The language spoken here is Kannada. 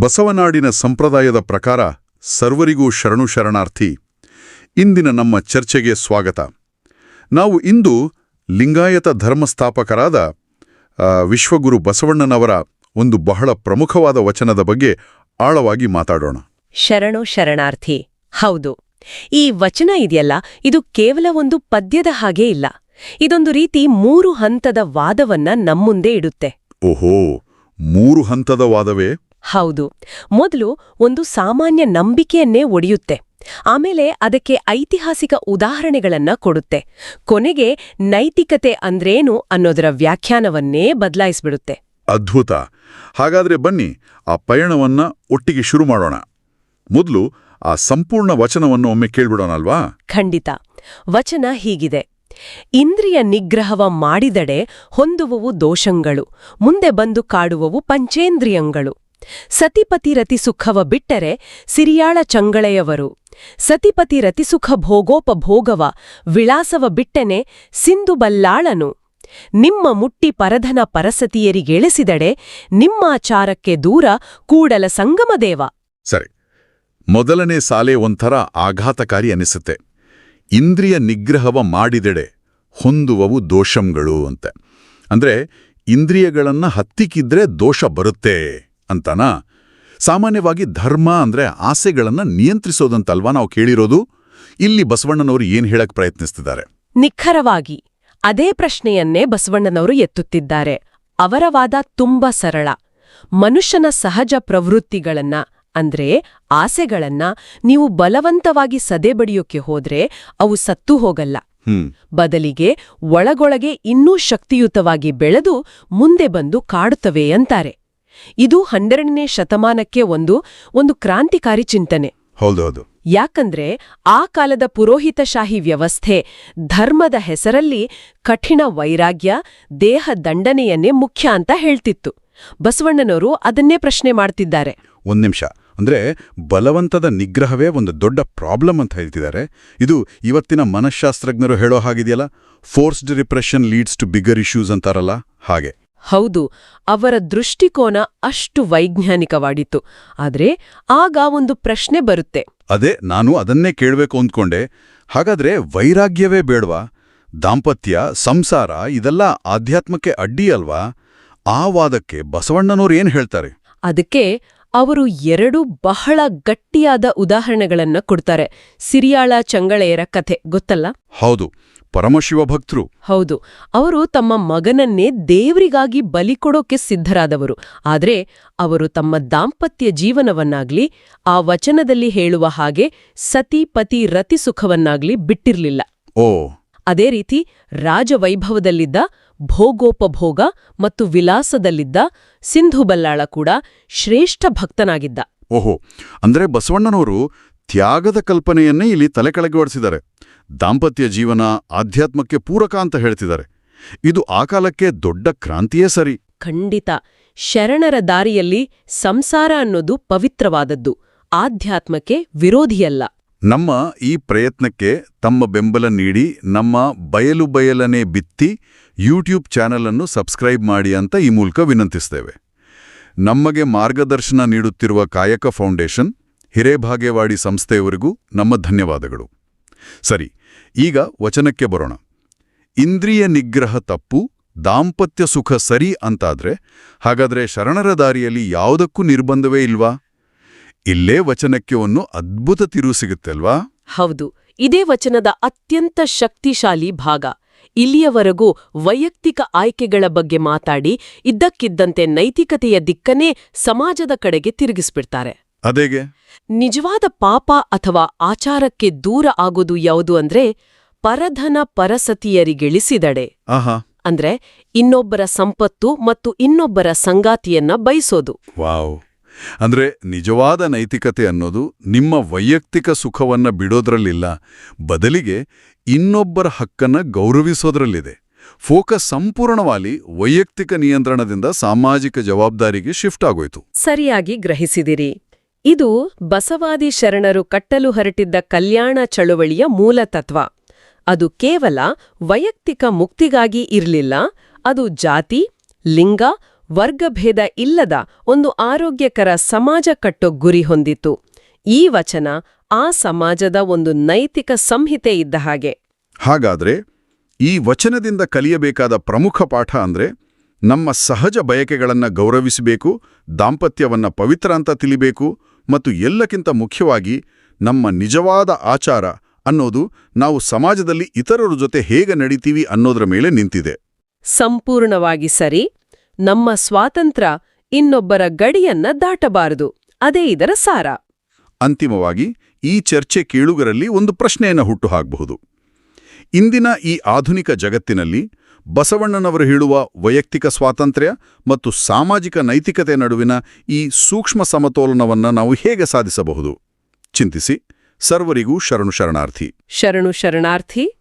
ಬಸವನಾಡಿನ ಸಂಪ್ರದಾಯದ ಪ್ರಕಾರ ಸರ್ವರಿಗೂ ಶರಣು ಶರಣಾರ್ಥಿ. ಇಂದಿನ ನಮ್ಮ ಚರ್ಚೆಗೆ ಸ್ವಾಗತ. ನಾವು ಇಂದು ಲಿಂಗಾಯತ ಧರ್ಮಸ್ಥಾಪಕರಾದ ವಿಶ್ವಗುರು ಬಸವಣ್ಣನವರ ಒಂದು ಬಹಳ ಪ್ರಮುಖವಾದ ವಚನದ ಬಗ್ಗೆ ಆಳವಾಗಿ ಮಾತಾಡೋಣ. ಶರಣು ಶರಣಾರ್ಥಿ ಹೌದು. ಈ ವಚನ ಇದೆಯಲ್ಲ ಇದು ಕೇವಲ ಒಂದು ಪದ್ಯದ ಹಾಗೆ ಇಲ್ಲ. ಇದೊಂದು ರೀತಿ ಮೂರು ಹಂತದ ವಾದವನ್ನ ನಮ್ಮುಂದೆ ಇಡುತ್ತೆ. ಓಹೋ ಮೂರು ಹಂತದ ವಾದವೇ? ಹೌದು. ಮೊದಲು ಒಂದು ಸಾಮಾನ್ಯ ನಂಬಿಕೆಯನ್ನೇ ಒಡೆಯುತ್ತೆ. ಆಮೇಲೆ ಅದಕ್ಕೆ ಐತಿಹಾಸಿಕ ಉದಾಹರಣೆಗಳನ್ನ ಕೊಡುತ್ತೆ. ಕೊನೆಗೆ ನೈತಿಕತೆ ಅಂದ್ರೇನು ಅನ್ನೋದರ ವ್ಯಾಖ್ಯಾನವನ್ನೇ ಬದಲಾಯಿಸ್ಬಿಡುತ್ತೆ. ಅದ್ಭುತ. ಹಾಗಾದ್ರೆ ಬನ್ನಿ ಆ ಪಯಣವನ್ನ ಒಟ್ಟಿಗೆ ಶುರು ಮಾಡೋಣ. ಮೊದಲು ಆ ಸಂಪೂರ್ಣ ವಚನವನ್ನು ಒಮ್ಮೆ ಕೇಳ್ಬಿಡೋಣಲ್ವಾ? ಖಂಡಿತ. ವಚನ ಹೀಗಿದೆ. ಇಂದ್ರಿಯ ನಿಗ್ರಹವ ಮಾಡಿದಡೆ ಹೊಂದುವವು ದೋಷಂಗಳು ಮುಂದೆ ಬಂದು ಕಾಡುವವು ಪಂಚೇಂದ್ರಿಯಂಗಳು. ಸತಿಪತಿ ರತಿಸುಖವ ಬಿಟ್ಟರೆ ಸಿರಿಯಾಳ ಚಂಗಳೆಯವರು. ಸತಿಪತಿ ರತಿಸುಖ ಭೋಗೋಪಭೋಗವ ವಿಳಾಸವ ಬಿಟ್ಟನೆ ಸಿಂಧು ಬಲ್ಲಾಳನು. ನಿಮ್ಮ ಮುಟ್ಟಿ ಪರಧನ ಪರಸತಿಯರಿಗೆಳೆಸಿದಡೆ ನಿಮ್ಮಾಚಾರಕ್ಕೆ ದೂರ ಕೂಡಲ ಸಂಗಮದೇವ ಸರಿ. ಮೊದಲನೇ ಸಾಲೆ ಒಂಥರ ಆಘಾತಕಾರಿ ಅನಿಸುತ್ತೆ. ಇಂದ್ರಿಯ ನಿಗ್ರಹವ ಮಾಡಿದೆಡೆ ಹೊಂದುವವು ದೋಷಂಗಳು ಅಂತೆ. ಅಂದ್ರೆ ಇಂದ್ರಿಯಗಳನ್ನ ಹತ್ತಿಕ್ಕಿದ್ರೆ ದೋಷ ಬರುತ್ತೆ. ಅಂತನಾ? ಸಾಮಾನ್ಯವಾಗಿ ಧರ್ಮ ಅಂದ್ರೆ ಆಸೆಗಳನ್ನು ನಿಯಂತ್ರಿಸೋದಂತಲ್ವಾ ನಾವು ಕೇಳಿರೋದು? ಇಲ್ಲಿ ಬಸವಣ್ಣನವರು ಏನು ಹೇಳಕ್ ಪ್ರಯತ್ನಿಸ್ತಿದ್ದಾರೆ? ನಿಖರವಾಗಿ ಅದೇ ಪ್ರಶ್ನೆಯನ್ನೇ ಬಸವಣ್ಣನವರು ಎತ್ತುತ್ತಿದ್ದಾರೆ. ಅವರ ವಾದ ತುಂಬಾ ಸರಳ. ಮನುಷ್ಯನ ಸಹಜ ಪ್ರವೃತ್ತಿಗಳನ್ನ ಅಂದ್ರೆ ಆಸೆಗಳನ್ನ ನೀವು ಬಲವಂತವಾಗಿ ಸದೆಬಡಿಯೋಕೆ ಹೋದ್ರೆ ಅವು ಸತ್ತು ಹೋಗಲ್ಲ. ಬದಲಿಗೆ ಒಳಗೊಳಗೆ ಇನ್ನೂ ಶಕ್ತಿಯುತವಾಗಿ ಬೆಳೆದು ಮುಂದೆ ಬಂದು ಕಾಡುತ್ತವೆ ಅಂತಾರೆ. ಇದು ಹನ್ನೆರಡನೇ ಶತಮಾನಕ್ಕೆ ಒಂದು ಒಂದು ಕ್ರಾಂತಿಕಾರಿ ಚಿಂತನೆ. ಹೌದೌದು ಯಾಕಂದ್ರೆ ಆ ಕಾಲದ ಪುರೋಹಿತಶಾಹಿ ವ್ಯವಸ್ಥೆ ಧರ್ಮದ ಹೆಸರಲ್ಲಿ ಕಠಿಣ ವೈರಾಗ್ಯ ದೇಹ ದಂಡನೆಯನ್ನೇ ಮುಖ್ಯ ಅಂತ ಹೇಳ್ತಿತ್ತು. ಬಸವಣ್ಣನವರು ಅದನ್ನೇ ಪ್ರಶ್ನೆ ಮಾಡ್ತಿದ್ದಾರೆ. ಒಂದ್ ನಿಮಿಷ. ಅಂದ್ರೆ ಬಲವಂತದ ನಿಗ್ರಹವೇ ಒಂದು ದೊಡ್ಡ ಪ್ರಾಬ್ಲಮ್ ಅಂತ ಹೇಳ್ತಿದ್ದಾರೆ. ಇದು ಇವತ್ತಿನ ಮನಃಶಾಸ್ತ್ರಜ್ಞರು ಹೇಳೋ ಹಾಗಿದೆಯಲ್ಲ? Forced repression leads to bigger issues ಅಂತಾರಲ್ಲ? ಹಾಗೆ. ಹೌದು ಅವರ ದೃಷ್ಟಿಕೋನ ಅಷ್ಟು ವೈಜ್ಞಾನಿಕವಾಡಿತ್ತು. ಆದರೆ ಆಗ ಒಂದು ಪ್ರಶ್ನೆ ಬರುತ್ತೆ. ಅದೇ ನಾನು ಅದನ್ನೇ ಕೇಳಬೇಕು ಅಂದ್ಕೊಂಡೆ. ಹಾಗಾದ್ರೆ ವೈರಾಗ್ಯವೇ ಬೇಡ್ವಾ? ದಾಂಪತ್ಯ ಸಂಸಾರ ಇದೆಲ್ಲ ಆಧ್ಯಾತ್ಮಕ್ಕೆ ಅಡ್ಡಿ ಅಲ್ವಾ ಆ ವಾದಕ್ಕೆ ಬಸವಣ್ಣನವ್ರು ಏನ್ ಹೇಳ್ತಾರೆ? ಅದಕ್ಕೆ ಅವರು ಎರಡು ಬಹಳ ಗಟ್ಟಿಯಾದ ಉದಾಹರಣೆಗಳನ್ನ ಕೊಡ್ತಾರೆ. ಸಿರಿಯಾಳ ಚಂಗಳೆಯರ ಕಥೆ ಗೊತ್ತಲ್ಲ? ಹೌದು ಪರಮಶಿವ ಭಕ್ತರು. ಹೌದು ಅವರು ತಮ್ಮ ಮಗನನ್ನೇ ದೇವರಿಗಾಗಿ ಬಲಿ ಕೊಡೋಕೆ ಸಿದ್ಧರಾದವರು. ಆದರೆ ಅವರು ತಮ್ಮ ದಾಂಪತ್ಯ ಜೀವನವನ್ನಾಗ್ಲಿ ಆ ವಚನದಲ್ಲಿ ಹೇಳುವ ಹಾಗೆ ಸತಿ ಪತಿ ರತಿ ಸುಖವನ್ನಾಗ್ಲಿ ಬಿಟ್ಟಿರ್ಲಿಲ್ಲ. ಓ ಅದೇ ರೀತಿ ರಾಜವೈಭವದಲ್ಲಿದ್ದ ಭೋಗೋಪಭೋಗ ಮತ್ತು ವಿಲಾಸದಲ್ಲಿದ್ದ ಸಿಂಧು ಬಲ್ಲಾಳ ಕೂಡ ಶ್ರೇಷ್ಠ ಭಕ್ತನಾಗಿದ್ದ. ಓಹೋ ಅಂದ್ರೆ ಬಸವಣ್ಣನವರು ತ್ಯಾಗದ ಕಲ್ಪನೆಯನ್ನೇ ಇಲ್ಲಿ ತಲೆಕೆಳಗೆ ಹೊಡಿಸಿದ್ದಾರೆ ದಾಂಪತ್ಯ ಜೀವನ ಆಧ್ಯಾತ್ಮಕ್ಕೆ ಪೂರಕ ಅಂತ ಹೇಳ್ತಿದ್ದಾರೆ. ಇದು ಆ ಕಾಲಕ್ಕೆ ದೊಡ್ಡ ಕ್ರಾಂತಿಯೇ ಸರಿ. ಖಂಡಿತ ಶರಣರ ದಾರಿಯಲ್ಲಿ ಸಂಸಾರ ಅನ್ನೋದು ಪವಿತ್ರವಾದದ್ದು ಆಧ್ಯಾತ್ಮಕ್ಕೆ ವಿರೋಧಿಯಲ್ಲ. ನಮ್ಮ ಈ ಪ್ರಯತ್ನಕ್ಕೆ ತಮ್ಮ ಬೆಂಬಲ ನೀಡಿ ನಮ್ಮ ಬಯಲು ಬಯಲನೆ ಬಿತ್ತಿ ಯೂಟ್ಯೂಬ್ ಚಾನಲನ್ನು ಸಬ್ಸ್ಕ್ರೈಬ್ ಮಾಡಿ ಅಂತ ಈ ಮೂಲಕ ವಿನಂತಿಸ್ತೇವೆ. ನಮಗೆ ಮಾರ್ಗದರ್ಶನ ನೀಡುತ್ತಿರುವ ಕಾಯಕ ಫೌಂಡೇಶನ್, ಹಿರೇಭಾಗೇವಾಡಿ ಸಂಸ್ಥೆಯವರಿಗೂ ನಮ್ಮ ಧನ್ಯವಾದಗಳು. ಸರಿ, ಈಗ ವಚನಕ್ಕೆ ಬರೋಣ. ಇಂದ್ರಿಯ ನಿಗ್ರಹ ತಪ್ಪು, ದಾಂಪತ್ಯ ಸುಖ ಸರಿ ಅಂತಾದ್ರೆ, ಹಾಗಾದ್ರೆ ಶರಣರ ದಾರಿಯಲ್ಲಿ ಯಾವುದಕ್ಕೂ ನಿರ್ಬಂಧವೇ ಇಲ್ವಾ? ಇಲ್ಲೇ ವಚನಕ್ಕೆ ಒಂದು ಅದ್ಭುತ ತಿರುವು ಸಿಗುತ್ತಲ್ವಾ ಹೌದು. ಇದೇ ವಚನದ ಅತ್ಯಂತ ಶಕ್ತಿಶಾಲಿ ಭಾಗ. ಇಲ್ಲಿಯವರೆಗೂ ವೈಯಕ್ತಿಕ ಆಯ್ಕೆಗಳ ಬಗ್ಗೆ ಮಾತಾಡಿ ಇದ್ದಕ್ಕಿದ್ದಂತೆ ನೈತಿಕತೆಯ ದಿಕ್ಕನೇ ಸಮಾಜದ ಕಡೆಗೆ ತಿರುಗಿಸ್ಬಿಡ್ತಾರೆ. ಅದೇಗೆ? ನಿಜವಾದ ಪಾಪ ಅಥವಾ ಆಚಾರಕ್ಕೆ ದೂರ ಆಗೋದು ಯಾವುದು ಅಂದ್ರೆ ಪರಧನ ಪರಸತಿಯರಿಗಿಳಿಸಿದಡೆ. ಅಂದ್ರೆ ಇನ್ನೊಬ್ಬರ ಸಂಪತ್ತು ಮತ್ತು ಇನ್ನೊಬ್ಬರ ಸಂಗಾತಿಯನ್ನ ಬಯಸೋದು. ವಾವ್. ಅಂದ್ರೆ ನಿಜವಾದ ನೈತಿಕತೆ ಅನ್ನೋದು ನಿಮ್ಮ ವೈಯಕ್ತಿಕ ಸುಖವನ್ನ ಬಿಡೋದ್ರಲ್ಲಿಲ್ಲ, ಬದಲಿಗೆ ಇನ್ನೊಬ್ಬರ ಹಕ್ಕನ್ನ ಗೌರವಿಸೋದ್ರಲ್ಲಿದೆ. ಫೋಕಸ್ ಸಂಪೂರ್ಣವಾಗಿ ವೈಯಕ್ತಿಕ ನಿಯಂತ್ರಣದಿಂದ ಸಾಮಾಜಿಕ ಜವಾಬ್ದಾರಿಗೆ ಶಿಫ್ಟ್ ಆಗೋಯ್ತು. ಸರಿಯಾಗಿ ಗ್ರಹಿಸಿದಿರಿ. ಇದು ಬಸವಾದಿ ಶರಣರು ಕಟ್ಟಲು ಹೊರಟಿದ್ದ ಕಲ್ಯಾಣ ಚಳುವಳಿಯ ಮೂಲ ತತ್ವ. ಅದು ಕೇವಲ ವೈಯಕ್ತಿಕ ಮುಕ್ತಿಗಾಗಿ ಇರಲಿಲ್ಲ, ಅದು ಜಾತಿ, ಲಿಂಗ ವರ್ಗಭೇದ ಇಲ್ಲದ ಒಂದು ಆರೋಗ್ಯಕರ ಸಮಾಜ ಕಟ್ಟೋ ಗುರಿ ಹೊಂದಿತ್ತು ಈ ವಚನ ಆ ಸಮಾಜದ ಒಂದು ನೈತಿಕ ಸಂಹಿತೆ ಇದ್ದ ಹಾಗೆ. ಹಾಗಾದ್ರೆ ಈ ವಚನದಿಂದ ಕಲಿಯಬೇಕಾದ ಪ್ರಮುಖ ಪಾಠ ಅಂದ್ರೆ ನಮ್ಮ ಸಹಜ ಬಯಕೆಗಳನ್ನು ಗೌರವಿಸಬೇಕು ದಾಂಪತ್ಯವನ್ನ ಪವಿತ್ರ ಅಂತ ತಿಳಿಬೇಕು ಮತ್ತು ಎಲ್ಲಕ್ಕಿಂತ ಮುಖ್ಯವಾಗಿ ನಮ್ಮ ನಿಜವಾದ ಆಚಾರ ಅನ್ನೋದು ನಾವು ಸಮಾಜದಲ್ಲಿ ಇತರರ ಜೊತೆ ಹೇಗೆ ನಡೀತೀವಿ ಅನ್ನೋದ್ರ ಮೇಲೆ ನಿಂತಿದೆ. ಸಂಪೂರ್ಣವಾಗಿ ಸರಿ. ನಮ್ಮ ಸ್ವಾತಂತ್ರ್ಯ ಇನ್ನೊಬ್ಬರ ಗಡಿಯನ್ನ ದಾಟಬಾರದು. ಅದೇ ಇದರ ಸಾರ. ಅಂತಿಮವಾಗಿ ಈ ಚರ್ಚೆ ಕೇಳುಗರಲ್ಲಿ ಒಂದು ಪ್ರಶ್ನೆಯನ್ನು ಹುಟ್ಟುಹಾಕಬಹುದು. ಇಂದಿನ ಈ ಆಧುನಿಕ ಜಗತ್ತಿನಲ್ಲಿ ಬಸವಣ್ಣನವರು ಹೇಳುವ ವೈಯಕ್ತಿಕ ಸ್ವಾತಂತ್ರ್ಯ ಮತ್ತು ಸಾಮಾಜಿಕ ನೈತಿಕತೆ ನಡುವಿನ ಈ ಸೂಕ್ಷ್ಮ ಸಮತೋಲನವನ್ನು ನಾವು ಹೇಗೆ ಸಾಧಿಸಬಹುದು? ಚಿಂತಿಸಿ ಸರ್ವರಿಗೂ ಶರಣು ಶರಣಾರ್ಥಿ. ಶರಣು ಶರಣಾರ್ಥಿ